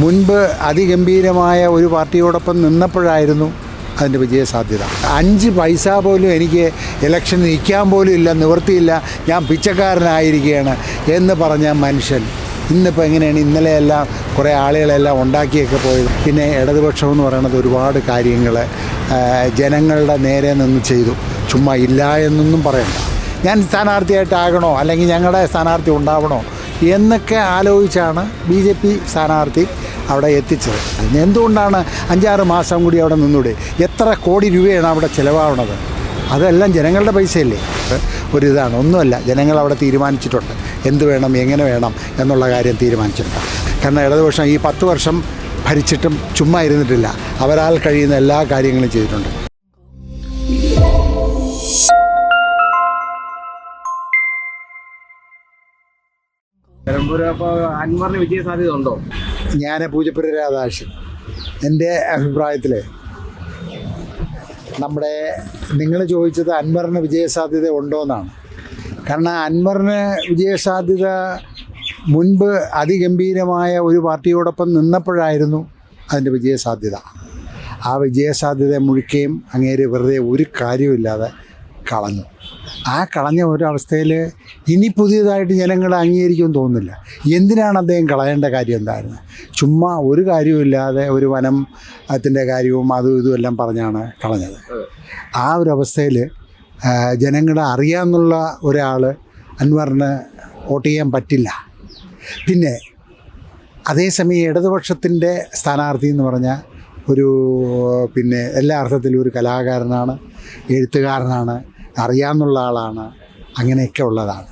മുൻപ് അതിഗംഭീരമായ ഒരു പാർട്ടിയോടൊപ്പം നിന്നപ്പോഴായിരുന്നു അതിന്റെ വിജയസാധ്യത അഞ്ച് പൈസ പോലും എനിക്ക് ഇലക്ഷൻ നിൽക്കാൻ പോലും ഇല്ല നിവൃത്തിയില്ല ഞാൻ പിച്ചക്കാരനായിരിക്കുകയാണ് എന്ന് പറഞ്ഞ മനുഷ്യൻ ഇന്നിപ്പോൾ എങ്ങനെയാണ് ഇന്നലെയെല്ലാം കുറേ ആളുകളെല്ലാം ഉണ്ടാക്കിയൊക്കെ പോയത്. പിന്നെ ഇടതുപക്ഷം എന്ന് പറയുന്നത് ഒരുപാട് കാര്യങ്ങൾ ജനങ്ങളുടെ നേരെ നിന്ന് ചെയ്തു. ചുമ്മാ ഇല്ല എന്നൊന്നും പറയണ്ട. ഞാൻ സ്ഥാനാർത്ഥിയായിട്ടാകണോ അല്ലെങ്കിൽ ഞങ്ങളുടെ സ്ഥാനാർത്ഥി ഉണ്ടാവണോ? എന്നൊക്കെ ആലോചിച്ചാണ് ബി ജെ പി സ്ഥാനാർത്ഥി അവിടെ എത്തിച്ചത്. അതിന് എന്തുകൊണ്ടാണ് അഞ്ചാറ് മാസം കൂടി അവിടെ നിന്നൂടെ? എത്ര കോടി രൂപയാണ് അവിടെ ചിലവാവുന്നത് അതെല്ലാം ജനങ്ങളുടെ പൈസയല്ലേ? ഒരു ഒരിതാണ്. ഒന്നുമല്ല ജനങ്ങൾ അവിടെ തീരുമാനിച്ചിട്ടുണ്ട്. എന്ത് വേണം എങ്ങനെ വേണം എന്നുള്ള കാര്യം തീരുമാനിച്ചിട്ടുണ്ട്. കാരണം ഇടതുപക്ഷം ഈ പത്ത് വർഷം ഭരിച്ചിട്ടും ചുമ്മാ ഇരുന്നിട്ടില്ല. അവരാൽ കഴിയുന്ന എല്ലാ കാര്യങ്ങളും ചെയ്തിട്ടുണ്ട്. അപ്പൊ അൻവറിന് വിജയ സാധ്യത ഉണ്ടോ? ഞാൻ പൂജപ്പുര രാധാകൃഷ്ണൻ. എന്റെ അഭിപ്രായത്തിൽ നമ്മുടെ നിങ്ങൾ ചോദിച്ചത് അൻവറിന് വിജയസാധ്യത ഉണ്ടോ എന്നാണ്. കാരണം അൻവറിന് വിജയസാധ്യത മുൻപ് അതിഗംഭീരമായ ഒരു പാർട്ടിയോടൊപ്പം നിന്നപ്പോഴായിരുന്നു അതിന്റെ വിജയസാധ്യത ആ വിജയസാധ്യത മുഴുക്കുകയും അങ്ങേര് വെറുതെ ഒരു കാര്യമില്ലാതെ കളഞ്ഞു. ആ കളഞ്ഞ ഒരവസ്ഥയിൽ ഇനി പുതിയതായിട്ട് ജനങ്ങൾ അംഗീകരിക്കുമെന്ന് തോന്നുന്നില്ല. എന്തിനാണ് അദ്ദേഹം കളയേണ്ട കാര്യം എന്തായിരുന്നു ചുമ്മാ ഒരു കാര്യവുമില്ലാതെ ഒരു വനം അതിന്റെ കാര്യവും അതും ഇതും എല്ലാം പറഞ്ഞാണ് കളഞ്ഞത്. ആ ഒരു അവസ്ഥയിൽ ജനങ്ങളെ അറിയാമെന്നുള്ള ഒരാൾ അൻവറിന് വോട്ട് ചെയ്യാൻ പറ്റില്ല. പിന്നെ അതേസമയം ഇടതുപക്ഷത്തിന്റെ സ്ഥാനാർത്ഥി എന്ന് പറഞ്ഞാൽ ഒരു പിന്നെ എല്ലാ അർത്ഥത്തിലും ഒരു കലാകാരനാണ് എഴുത്തുകാരനാണ് അറിയാമെന്നുള്ള ആളാണ്. അങ്ങനെയൊക്കെ ഉള്ളതാണ്.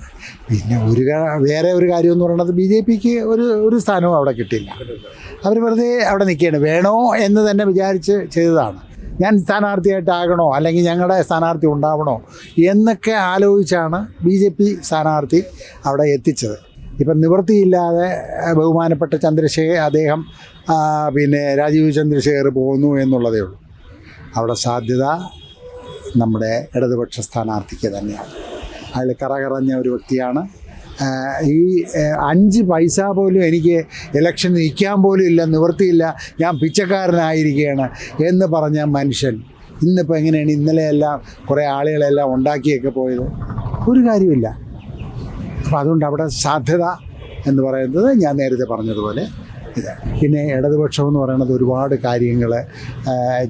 പിന്നെ ഒരു വേറെ ഒരു കാര്യം എന്ന് പറയുന്നത് ബി ജെ പിക്ക് ഒരു ഒരു സ്ഥാനവും അവിടെ കിട്ടില്ല അവർ വെറുതെ അവിടെ നിൽക്കുകയാണ്. വേണോ എന്ന് തന്നെ വിചാരിച്ച് ചെയ്തതാണ്. ഞാൻ സ്ഥാനാർത്ഥിയായിട്ടാകണോ അല്ലെങ്കിൽ ഞങ്ങളുടെ സ്ഥാനാർത്ഥി ഉണ്ടാവണോ എന്നൊക്കെ ആലോചിച്ചാണ് ബി ജെ പി സ്ഥാനാർത്ഥി അവിടെ എത്തിച്ചത്. ഇപ്പം നിവൃത്തിയില്ലാതെ ബഹുമാനപ്പെട്ട ചന്ദ്രശേഖർ അദ്ദേഹം പിന്നെ രാജീവ് ചന്ദ്രശേഖർ പോകുന്നു എന്നുള്ളതേ ഉള്ളൂ. അവിടെ സാധ്യത നമ്മുടെ ഇടതുപക്ഷ സ്ഥാനാർത്ഥിക്ക് തന്നെയാണ്. അയാൾ കറകറഞ്ഞ ഒരു വ്യക്തിയാണ്. ഈ അഞ്ച് പൈസ പോലും എനിക്ക് ഇലക്ഷൻ നിൽക്കാൻ പോലും ഇല്ല നിവൃത്തിയില്ല ഞാൻ പിച്ചക്കാരനായിരിക്കുകയാണ് എന്ന് പറഞ്ഞ മനുഷ്യൻ ഇന്നിപ്പോൾ എങ്ങനെയാണ് ഇന്നലെയെല്ലാം കുറേ ആളുകളെല്ലാം ഉണ്ടാക്കിയൊക്കെ പോയത്? ഒരു കാര്യമില്ല അപ്പോൾ അതുകൊണ്ട് അവിടെ സാധ്യത എന്ന് പറയുന്നത് ഞാൻ നേരത്തെ പറഞ്ഞതുപോലെ പിന്നെ ഇടതുപക്ഷം എന്ന് പറയുന്നത് ഒരുപാട് കാര്യങ്ങൾ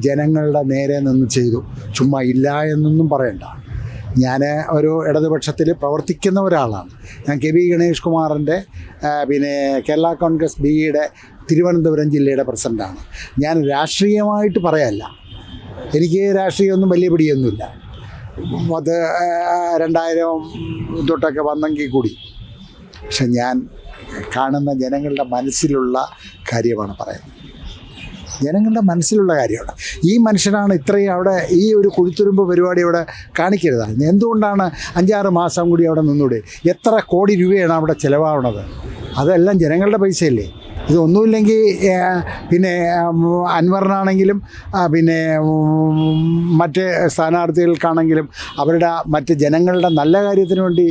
ജനങ്ങളുടെ നേരെ നിന്ന് ചെയ്തു. ചുമ്മാ ഇല്ല എന്നൊന്നും പറയണ്ട. ഞാൻ ഒരു ഇടതുപക്ഷത്തിൽ പ്രവർത്തിക്കുന്ന ഒരാളാണ്. ഞാൻ കെ വി ഗണേഷ് കുമാറിന്റെ പിന്നെ കേരള കോൺഗ്രസ് ബിയുടെ തിരുവനന്തപുരം ജില്ലയുടെ പ്രസിഡന്റാണ് ഞാൻ രാഷ്ട്രീയമായിട്ട് പറയല്ല. എനിക്ക് രാഷ്ട്രീയമൊന്നും വലിയ പിടിയൊന്നുമില്ല. അത് രണ്ടായിരം തൊട്ടൊക്കെ വന്നെങ്കിൽ കൂടി പക്ഷെ ഞാൻ കാണുന്ന ജനങ്ങളുടെ മനസ്സിലുള്ള കാര്യമാണ് പറയുന്നത്. ജനങ്ങളുടെ മനസ്സിലുള്ള കാര്യമാണ്. ഈ മനുഷ്യനാണ് ഇത്രയും അവിടെ ഈ ഒരു കുഴിത്തുരുമ്പ് പരിപാടി അവിടെ കാണിക്കരുത്. എന്തുകൊണ്ടാണ് അഞ്ചാറ് മാസം കൂടി അവിടെ നിന്നൂടെ? എത്ര കോടി രൂപയാണ് അവിടെ ചിലവാവുന്നത് അതെല്ലാം ജനങ്ങളുടെ പൈസയല്ലേ? ഇതൊന്നുമില്ലെങ്കിൽ പിന്നെ അൻവറിനാണെങ്കിലും പിന്നെ മറ്റ് സ്ഥാനാർത്ഥികൾക്കാണെങ്കിലും അവരുടെ മറ്റ് ജനങ്ങളുടെ നല്ല കാര്യത്തിന് വേണ്ടി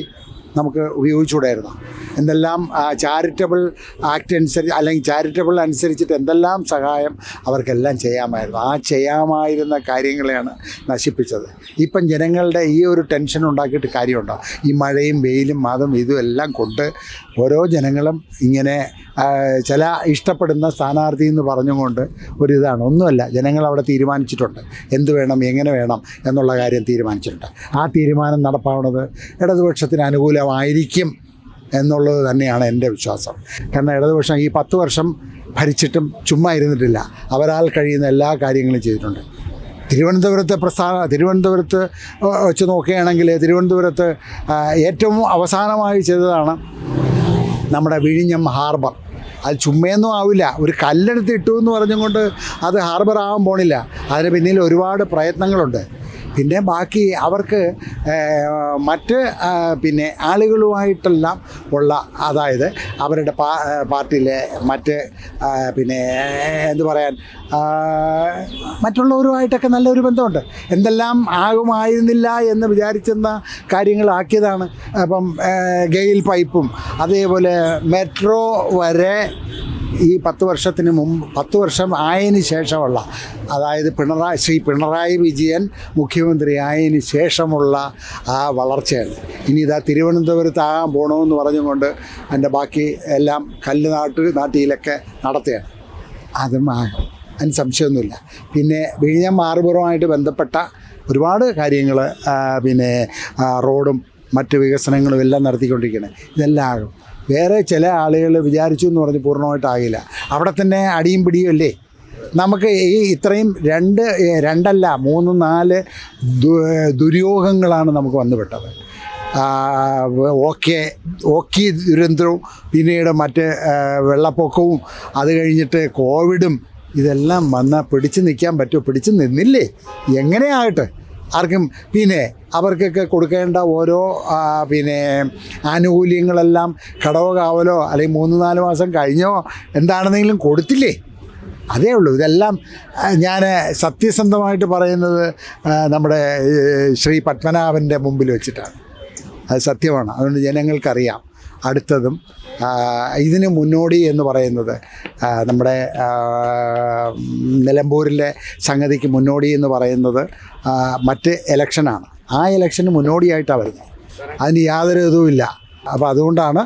നമുക്ക് ഉപയോഗിച്ചുകൂടായിരുന്നു. എന്തെല്ലാം ചാരിറ്റബിൾ ആക്ട് അനുസരിച്ച് അല്ലെങ്കിൽ ചാരിറ്റബിൾ അനുസരിച്ചിട്ട് എന്തെല്ലാം സഹായം അവർക്കെല്ലാം ചെയ്യാമായിരുന്നു. ആ ചെയ്യാമായിരുന്ന കാര്യങ്ങളെയാണ് നശിപ്പിച്ചത്. ഇപ്പം ജനങ്ങളുടെ ഈ ഒരു ടെൻഷൻ ഉണ്ടാക്കിയിട്ട് കാര്യമുണ്ടോ? ഈ മഴയും വെയിലും മതം ഇതും എല്ലാം കൊണ്ട് ഓരോ ജനങ്ങളും ഇങ്ങനെ ചില ഇഷ്ടപ്പെടുന്ന സ്ഥാനാർത്ഥി എന്ന് പറഞ്ഞുകൊണ്ട് ഒരിതാണ് ഒന്നുമല്ല ജനങ്ങൾ അവിടെ തീരുമാനിച്ചിട്ടുണ്ട്. എന്ത് വേണം എങ്ങനെ വേണം എന്നുള്ള കാര്യം തീരുമാനിച്ചിട്ടുണ്ട്. ആ തീരുമാനം നടപ്പാവുന്നത് ഇടതുപക്ഷത്തിന് അനുകൂലമായിരിക്കും എന്നുള്ളത് തന്നെയാണ് എന്റെ വിശ്വാസം. കാരണം ഇടതുപക്ഷം ഈ പത്ത് വർഷം ഭരിച്ചിട്ടും ചുമ്മാ ഇരുന്നിട്ടില്ല. അവരാൽ കഴിയുന്ന എല്ലാ കാര്യങ്ങളും ചെയ്തിട്ടുണ്ട്. തിരുവനന്തപുരത്തെ പ്രസ്ഥാന തിരുവനന്തപുരത്ത് വെച്ച് നോക്കുകയാണെങ്കിൽ തിരുവനന്തപുരത്ത് ഏറ്റവും അവസാനമായി ചെയ്തതാണ് നമ്മുടെ വിഴിഞ്ഞം ഹാർബർ. അത് ചുമ്മയൊന്നും ആവില്ല. ഒരു കല്ലെടുത്ത് ഇട്ടു എന്ന് പറഞ്ഞുകൊണ്ട് അത് ഹാർബർ ആവാൻ പോണില്ല. അതിന് പിന്നിൽ ഒരുപാട് പ്രയത്നങ്ങളുണ്ട്. പിന്നെ ബാക്കി അവർക്ക് മറ്റ് പിന്നെ ആളുകളുമായിട്ടെല്ലാം ഉള്ള അതായത് അവരുടെ പാ പാർട്ടിയിലെ മറ്റ് പിന്നെ എന്ത് പറയാൻ മറ്റുള്ളവരുമായിട്ടൊക്കെ നല്ലൊരു ബന്ധമുണ്ട്. എന്തെല്ലാം ആകുമായിരുന്നില്ല എന്ന് വിചാരിച്ചെന്ന കാര്യങ്ങളാക്കിയതാണ്. അപ്പം ഗെയിൽ പൈപ്പും അതേപോലെ മെട്രോ വരെ ഈ പത്ത് വർഷത്തിന് മുമ്പ് പത്ത് വർഷം ആയതിനു ശേഷമുള്ള അതായത് പിണറായി ശ്രീ പിണറായി വിജയൻ മുഖ്യമന്ത്രി ആയതിനു ശേഷമുള്ള ആ വളർച്ചയാണ്. ഇനി ഇതാ തിരുവനന്തപുരത്താകാൻ പോകണമെന്ന് പറഞ്ഞുകൊണ്ട് എന്റെ ബാക്കി എല്ലാം കല്ല് നാട്ട് നാട്ടിയിലൊക്കെ നടത്തുകയാണ്. അതും അതിന് സംശയമൊന്നുമില്ല. പിന്നെ വിഴിഞ്ഞം മാറുപുറവുമായിട്ട് ബന്ധപ്പെട്ട ഒരുപാട് കാര്യങ്ങൾ പിന്നെ റോഡും മറ്റ് വികസനങ്ങളും എല്ലാം നടത്തിക്കൊണ്ടിരിക്കുന്നത് ഇതെല്ലാം ആകും. വേറെ ചില ആളുകൾ വിചാരിച്ചു എന്ന് പറഞ്ഞ് പൂർണമായിട്ടാകില്ല. അവിടെ തന്നെ അടിയും പിടിയും അല്ലേ നമുക്ക് ഈ ഇത്രയും രണ്ട് രണ്ടല്ല മൂന്ന് നാല് ദുര്യോഗങ്ങളാണ് നമുക്ക് വന്നുപെട്ടത്. ഓക്കെ ഓക്കി ദുരന്തവും പിന്നീട് മറ്റ് വെള്ളപ്പൊക്കവും അത് കഴിഞ്ഞിട്ട് കോവിഡും ഇതെല്ലാം വന്നാൽ പിടിച്ചു നിൽക്കാൻ പറ്റുമോ? പിടിച്ചു നിന്നില്ലേ? എങ്ങനെയാകട്ടെ? ആർക്കും പിന്നെ അവർക്കൊക്കെ കൊടുക്കേണ്ട ഓരോ പിന്നെ ആനുകൂല്യങ്ങളെല്ലാം കടവോ കാവലോ അല്ലെങ്കിൽ മൂന്ന് നാല് മാസം കഴിഞ്ഞോ എന്താണെന്നെങ്കിലും കൊടുത്തില്ലേ? അതേ ഉള്ളൂ. ഇതെല്ലാം ഞാൻ സത്യസന്ധമായിട്ട് പറയുന്നത് നമ്മുടെ ശ്രീ പത്മനാഭന്റെ മുമ്പിൽ വെച്ചിട്ടാണ്. അത് സത്യമാണ്. അതുകൊണ്ട് ജനങ്ങൾക്കറിയാം. അടുത്തതും ഇതിന് മുന്നോടി എന്ന് പറയുന്നത് നമ്മുടെ നിലമ്പൂരിലെ സംഗതിക്ക് മുന്നോടി എന്ന് പറയുന്നത് മറ്റ് ഇലക്ഷനാണ് ആ ഇലക്ഷന് മുന്നോടിയായിട്ടാണ് വരുന്നത്. അതിന് യാതൊരു ഇതുമില്ല അപ്പോൾ അതുകൊണ്ടാണ്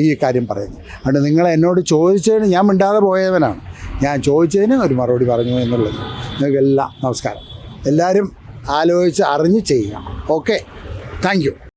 ഈ കാര്യം പറയുന്നത്. അതുകൊണ്ട് നിങ്ങൾ എന്നോട് ചോദിച്ചതിന് ഞാൻ മിണ്ടാതെ പോയവനാണ്. ഞാൻ ചോദിച്ചതിന് ഒരു മറുപടി പറഞ്ഞു എന്നുള്ളത്. നിങ്ങൾക്കെല്ലാം നമസ്കാരം. എല്ലാവരും ആലോചിച്ച് അറിഞ്ഞ് ചെയ്യുക. ഓക്കെ. താങ്ക്